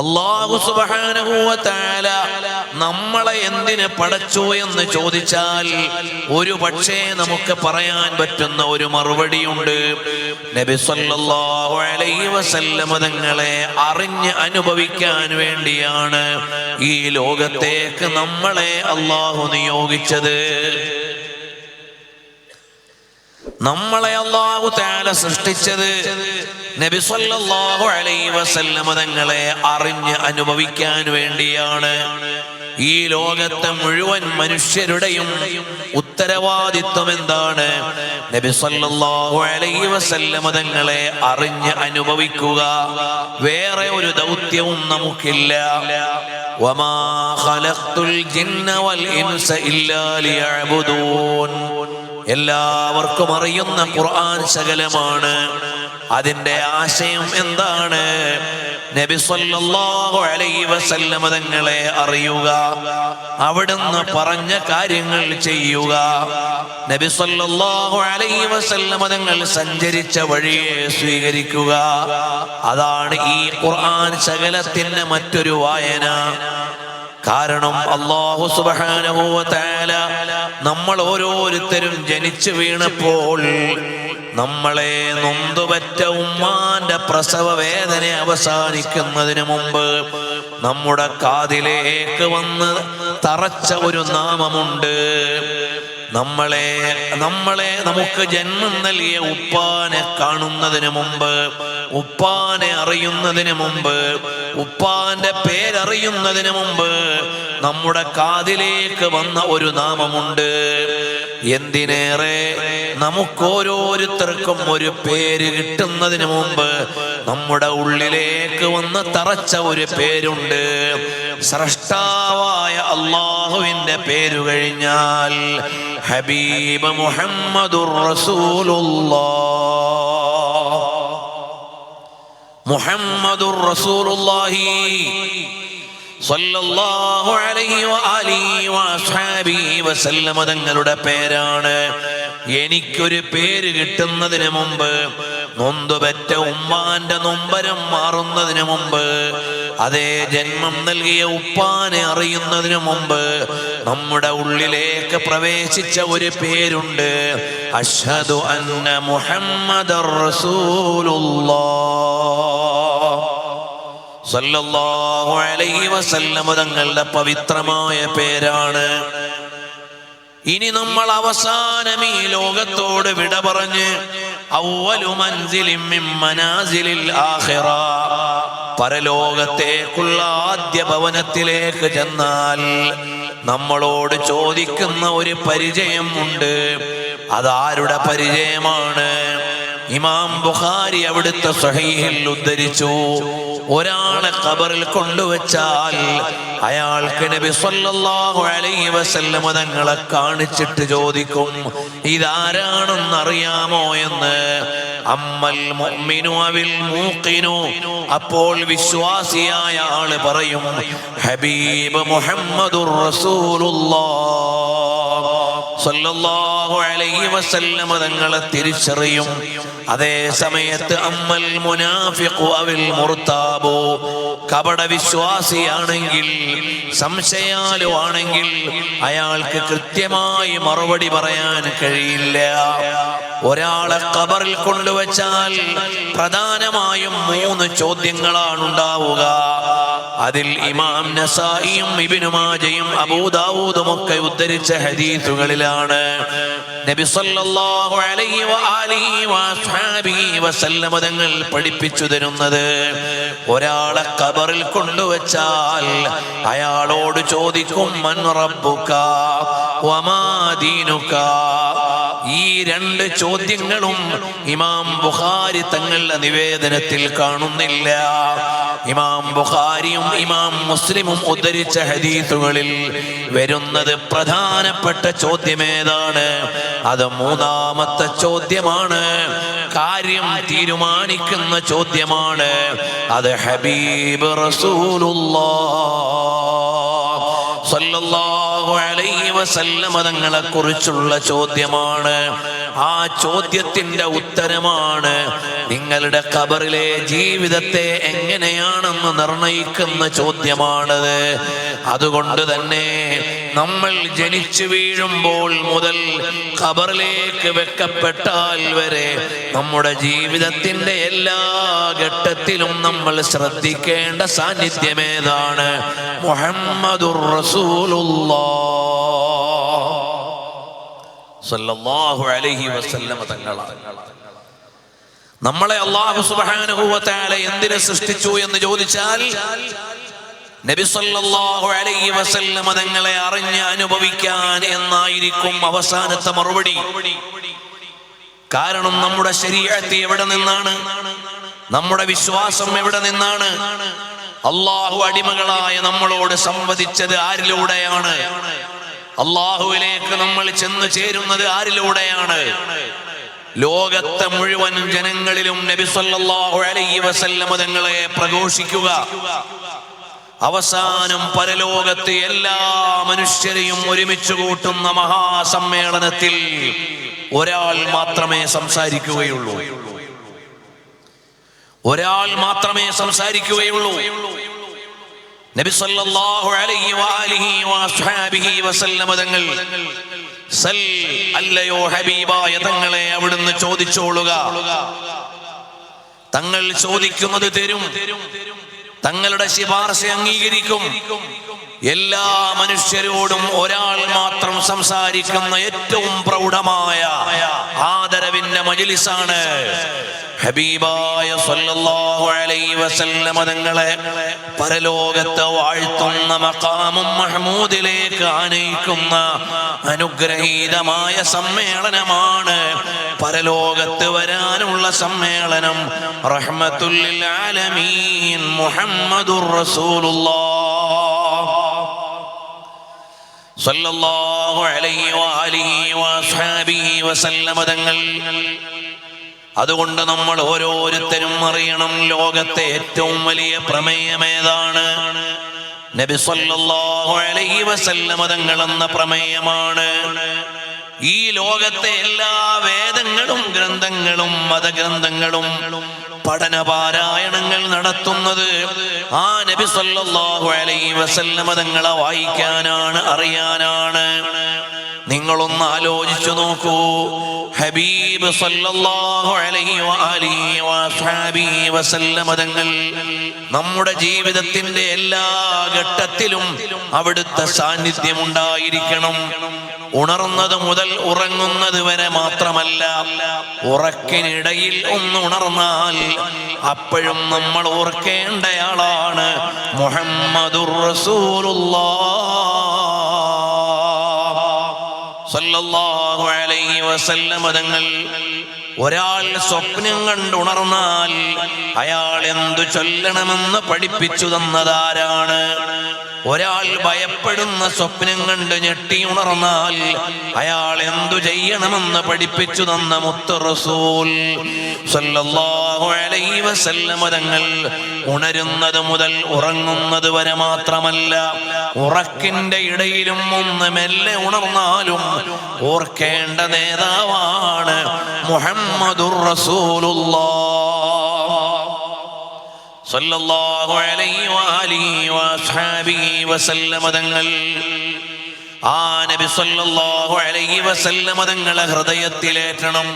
അള്ളാഹു സുബാനുഭൂവത്താല നമ്മളെ എന്തിന് പടച്ചു എന്ന് ചോദിച്ചാൽ ഒരു പക്ഷേ നമുക്ക് പറയാൻ പറ്റുന്ന ഒരു മറുപടിയുണ്ട്. നബി സല്ലല്ലാഹു അലൈഹി വസല്ലമ തങ്ങളെ അറിഞ്ഞ് അനുഭവിക്കാൻ വേണ്ടിയാണ് ഈ ലോകത്തേക്ക് നമ്മളെ അള്ളാഹു നിയോഗിച്ചത്. നമ്മളെ അള്ളാഹു താല സൃഷ്ടിച്ചത്. നബി സല്ലല്ലാഹു അലൈഹി വസല്ലമ തങ്ങളെ അറിഞ്ഞ് അനുഭവിക്കാൻ വേണ്ടിയാണ്. ഈ ലോകത്തെ മുഴുവൻ മനുഷ്യരുടെയും ഉത്തരവാദിത്വം എന്താണ്? നബി സല്ലല്ലാഹു അലൈഹി വസല്ലമ തങ്ങളെ അറിഞ്ഞ് അനുഭവിക്കുക. വേറെ ഒരു ദൗത്യവും നമുക്കില്ല. വമാ ഖലഖ്തുൽ ജിന്ന വൽ ഇൻസ ഇല്ലാ എല്ലാവർക്കും അറിയുന്ന ഖുർആൻ ശകലമാണ് അതിന്റെ ആശയം എന്താണ്? നബി സല്ലല്ലാഹു അലൈഹി വസല്ലമ തങ്ങളെ അറിയുക അവിടുന്ന് പറഞ്ഞ കാര്യങ്ങൾ ചെയ്യുക. നബി സല്ലല്ലാഹു അലൈഹി വസല്ലമ തങ്ങൾ സഞ്ചരിച്ച വഴിയെ സ്വീകരിക്കുക. അതാണ് ഈ ഖുർആൻ ശകലത്തിന്റെ മറ്റൊരു വായന. കാരണം അള്ളാഹു തആല നമ്മൾ ഓരോരുത്തരും ജനിച്ചു വീണപ്പോൾ നമ്മളെ നൊന്തുപറ്റ ഉമ്മാന്റെ പ്രസവ വേദന അവസാനിക്കുന്നതിന് മുമ്പ് നമ്മുടെ കാതിലേക്ക് വന്ന് തറച്ച ഒരു നാമമുണ്ട്. നമ്മളെ നമ്മളെ നമുക്ക് ജന്മം നൽകിയ ഉപ്പാനെ കാണുന്നതിന് മുമ്പ് ഉപ്പാനെ അറിയുന്നതിന് മുമ്പ് ഉപ്പാന്റെ പേരറിയുന്നതിന് മുമ്പ് നമ്മുടെ കാതിലേക്ക് വന്ന ഒരു നാമമുണ്ട്. എന്തിനേറെ നമുക്കോരോരുത്തർക്കും ഒരു പേര് കിട്ടുന്നതിന് മുമ്പ് നമ്മുടെ ഉള്ളിലേക്ക് വന്ന് തറച്ച ഒരു പേരുണ്ട്. സ്രഷ്ടാവായ അള്ളാഹുവിന്റെ പേരു കഴിഞ്ഞാൽ ഹബീബ് മുഹമ്മദുർ റസൂലുള്ളാ മുഹമ്മദുർ റസൂലുള്ളാഹി. തങ്ങളുടെ പേരാണ്. എനിക്കൊരു പേര് കിട്ടുന്നതിന് മുമ്പ് നൊന്തുപെറ്റ ഉമ്മാന്റെ നൊമ്പരം മാറുന്നതിന് മുമ്പ് അതേ ജന്മം നൽകിയ ഉപ്പാനെ അറിയുന്നതിന് മുമ്പ് നമ്മുടെ ഉള്ളിലേക്ക് പ്രവേശിച്ച ഒരു പേരുണ്ട്. അഷ്ഹദു അന്ന മുഹമ്മദ് റസൂലുള്ളാഹ്. സല്ലല്ലാഹു അലൈഹി വസല്ലമ തങ്ങളുടെ പവിത്രമായ പേരാണ്. ഇനി നമ്മൾ അവസാനം ഈ ലോകത്തോട് വിട പറഞ്ഞ് പരലോകത്തേക്കുള്ള ആദ്യ ഭവനത്തിലേക്ക് ചെന്നാൽ നമ്മളോട് ചോദിക്കുന്ന ഒരു പരിചയം ഉണ്ട്. അതാരുടെ പരിചയമാണ്? ഇമാം ബുഖാരി അവിടുത്തെ സഹീഹിൽ ഉദ്ധരിച്ചു. ഒരാളെ കബറിൽ കൊണ്ടുവച്ചാൽ അയാൾക്ക് നബി സല്ലല്ലാഹു അലൈഹി വസല്ലമ തങ്ങളെ കാണിച്ചിട്ട് ചോദിക്കും ഇതാരാണെന്ന് അറിയാമോ എന്ന്? അമ്മൽ മുഅ്മിനു അവിൽ മൂഖിനു. അപ്പോൾ വിശ്വാസിയായ ആൾ പറയും ഹബീബ് മുഹമ്മദുർ റസൂലുള്ളാഹ്. സല്ലല്ലാഹു അലൈഹി വസല്ലമ തങ്ങളെ തിരിച്ചറിയും അതേ സമയത്ത് അമ്മൽ മുനാഫിഖു അവിൽ മുർത്താബോ. കപട വിശ്വാസിയാണെങ്കിൽ സംശയാലു ആണെങ്കിൽ അയാൾക്ക് കൃത്യമായി മറുപടി പറയാൻ കഴിയില്ല. ഒരാളെ കബറിൽ കൊണ്ടുവച്ചാൽ പ്രധാനമായും മൂന്ന് ചോദ്യങ്ങളാണ് ഉണ്ടാവുക. അതിൽ ഇമാം നസായിയും ഇബ്നു മാജയും അബൂദാവൂദും ഒക്കെ ഉദ്ധരിച്ച ഹദീസുകളിലാണ്. നബി തങ്ങൾ പഠിപ്പിച്ചു തരുന്നത്. ഒരാളെ കബറിൽ കൊണ്ടുവച്ചാൽ അയാളോട് ചോദിക്കും മൻ റബ്ബുക വമാ ദീനുക? ഈ രണ്ട് ചോദ്യങ്ങളും ഇമാം ബുഖാരി തങ്ങളുടെ നിവേദനത്തിൽ കാണുന്നില്ല. ഇമാം ബുഖാരിയും ഇമാം മുസ്ലിമും ഉദ്ധരിച്ച ഹദീസുകളിൽ വരുന്നത് പ്രധാനപ്പെട്ട ചോദ്യമേതാണ്. അത് മൂന്നാമത്തെ ചോദ്യമാണ്. കാര്യം തീരുമാനിക്കുന്ന ചോദ്യമാണ്. അത് ഹബീബ് റസൂലുള്ളാഹ് സല്ലല്ലാഹു അലൈഹി വസല്ലമ തങ്ങളെ കുറിച്ചുള്ള ചോദ്യമാണ്. ആ ചോദ്യത്തിന്റെ ഉത്തരമാണ് നിങ്ങളുടെ കബറിലെ ജീവിതത്തെ എങ്ങനെയാണെന്ന് നിർണയിക്കുന്ന ചോദ്യമാണത്. അതുകൊണ്ട് തന്നെ നമ്മൾ ജനിച്ചു വീഴുമ്പോൾ മുതൽ ഖബറിലേക്ക് വെക്കപ്പെട്ടാൽ വരെ നമ്മുടെ ജീവിതത്തിന്റെ എല്ലാ ഘട്ടത്തിലും നമ്മൾ ശ്രദ്ധിക്കേണ്ട സാന്നിധ്യമേതാണ് മുഹമ്മദുർ റസൂലുള്ളാഹ് സല്ലല്ലാഹു അലൈഹി വസല്ലമ തങ്ങളാണ്. നമ്മളെ അള്ളാഹു വ എന്തിനെ സൃഷ്ടിച്ചു എന്ന് ചോദിച്ചാൽ നബി സല്ലല്ലാഹു അലൈഹി വസല്ലമ തങ്ങളെ അറിഞ്ഞ് അനുഭവിക്കാൻ എന്നായിരിക്കും അവസാനത്തെ മറുപടി. കാരണം നമ്മുടെ ശരീരത്തെ എവിടെ നിന്നാണ്? നമ്മുടെ വിശ്വാസം എവിടെ നിന്നാണ്? അള്ളാഹു അടിമകളായ നമ്മളോട് സംവദിച്ചത് ആരിലൂടെയാണ്? അള്ളാഹുവിലേക്ക് നമ്മൾ ചെന്ന് ചേരുന്നത് ആരിലൂടെയാണ്? ലോകത്തെ മുഴുവൻ ജനങ്ങളിലും നബി സല്ലല്ലാഹു അലൈഹി വസല്ലമ തങ്ങളെ പ്രഘോഷിക്കുക. അവസാനം പരലോകത്തെ എല്ലാ മനുഷ്യരെയും ഒരുമിച്ച് കൂട്ടുന്ന മഹാസമ്മേളനത്തിൽ ഒരാൾ മാത്രമേ സംസാരിക്കുകയുള്ളൂ. ഒരാൾ മാത്രമേ സംസാരിക്കുകയുള്ളൂ നബി സല്ലല്ലാഹു അലൈഹി വആലിഹി വഅസ്ഹാബിഹി വസല്ലമ തങ്ങൾ സൽ അല്ലയോ ഹബീബായ തങ്ങളെ അവിടുന്ന് ചോദിച്ചോളുക. തങ്ങൾ ചോദിക്കുന്നത് തരും. തങ്ങളുടെ ശിപാർശ അംഗീകരിക്കും. എല്ലാ മനുഷ്യരോടും ഒരാൾ മാത്രം സംസാരിക്കുന്ന ഏറ്റവും പ്രൗഢമായ ആദരവിന്റെ മജിലിസാണ്. ഹബീബായ സല്ലല്ലാഹു അലൈഹി വസല്ലമ തങ്ങളെ പരലോകത്തെ വാഴ്ത്തുന്ന മഖാമും മഹ്മൂദിലേക്ക് ആനയിക്കുന്ന അനുഗ്രഹീതമായ സമ്മേളനമാണ് പരലോകത്ത് വരാനുള്ള സമ്മേളനം റഹ്മത്തുല്ലിൽ ആലമീൻ മുഹമ്മദുർ റസൂലുള്ളാഹ് സല്ലല്ലാഹു അലൈഹി വആലിഹി വഅസ്ഹാബിഹി വസല്ലമ തങ്ങൾ അതുകൊണ്ട് നമ്മൾ ഓരോരുത്തരും അറിയണം ലോകത്തെ ഏറ്റവും വലിയ പ്രമേയം ഏതാണ് നബി സല്ലല്ലാഹു അലൈഹി വസല്ലമ തങ്ങൾ എന്ന പ്രമേയമാണ്. ഈ ലോകത്തെ എല്ലാ വേദങ്ങളും ഗ്രന്ഥങ്ങളും മതഗ്രന്ഥങ്ങളും പഠന പാരായണങ്ങൾ നടത്തുന്നത് ആ നബി സല്ലല്ലാഹു അലൈഹി വസല്ലമ തങ്ങളെ വായിക്കാനാണ് അറിയാനാണ്. നിങ്ങളൊന്ന് ആലോചിച്ചു നോക്കൂ. ഹബീബ് സല്ലല്ലാഹു അലൈഹി തങ്ങൾ നമ്മുടെ ജീവിതത്തിന്റെ എല്ലാ ഘട്ടത്തിലും അവിടുത്തെ സാന്നിധ്യം ഉണ്ടായിരിക്കണം ഉണർന്നത് മുതൽ ഉറങ്ങുന്നത് വരെ മാത്രമല്ല ഉറക്കിനിടയിൽ ഒന്ന് ഉണർന്നാൽ അപ്പോഴും നമ്മൾ ഓർക്കേണ്ടയാളാണ് മുഹമ്മദുർ റസൂലുള്ളാഹ് സല്ലല്ലാഹു അലൈഹി വസല്ലം തങ്ങൾ ഒരാൾ സ്വപ്നം കണ്ടുണർന്നാൽ അയാൾ എന്തു ചൊല്ലണമെന്ന് പഠിപ്പിച്ചു തന്നതാരാണ്? ഒരാൾ ഭയപ്പെടുന്ന സ്വപ്നം കണ്ട് ഞെട്ടി ഉണർന്നാൽ അയാൾ എന്തു ചെയ്യണമെന്ന് പഠിപ്പിച്ചു തന്ന മുത്ത് റസൂൽ തങ്ങൾ ഉണരുന്നത് മുതൽ ഉറങ്ങുന്നത് വരെ മാത്രമല്ല ഉറക്കിന്റെ ഇടയിലും ഒന്ന് മെല്ലെ ഉണർന്നാലും ഓർക്കേണ്ട നേതാവാണ് മുഹമ്മദുർ റസൂലുള്ളാഹ് ആ നബി സല്ലല്ലാഹു അലൈഹി വസല്ലമ തങ്ങളെ ഹൃദയത്തിലേറ്റണം.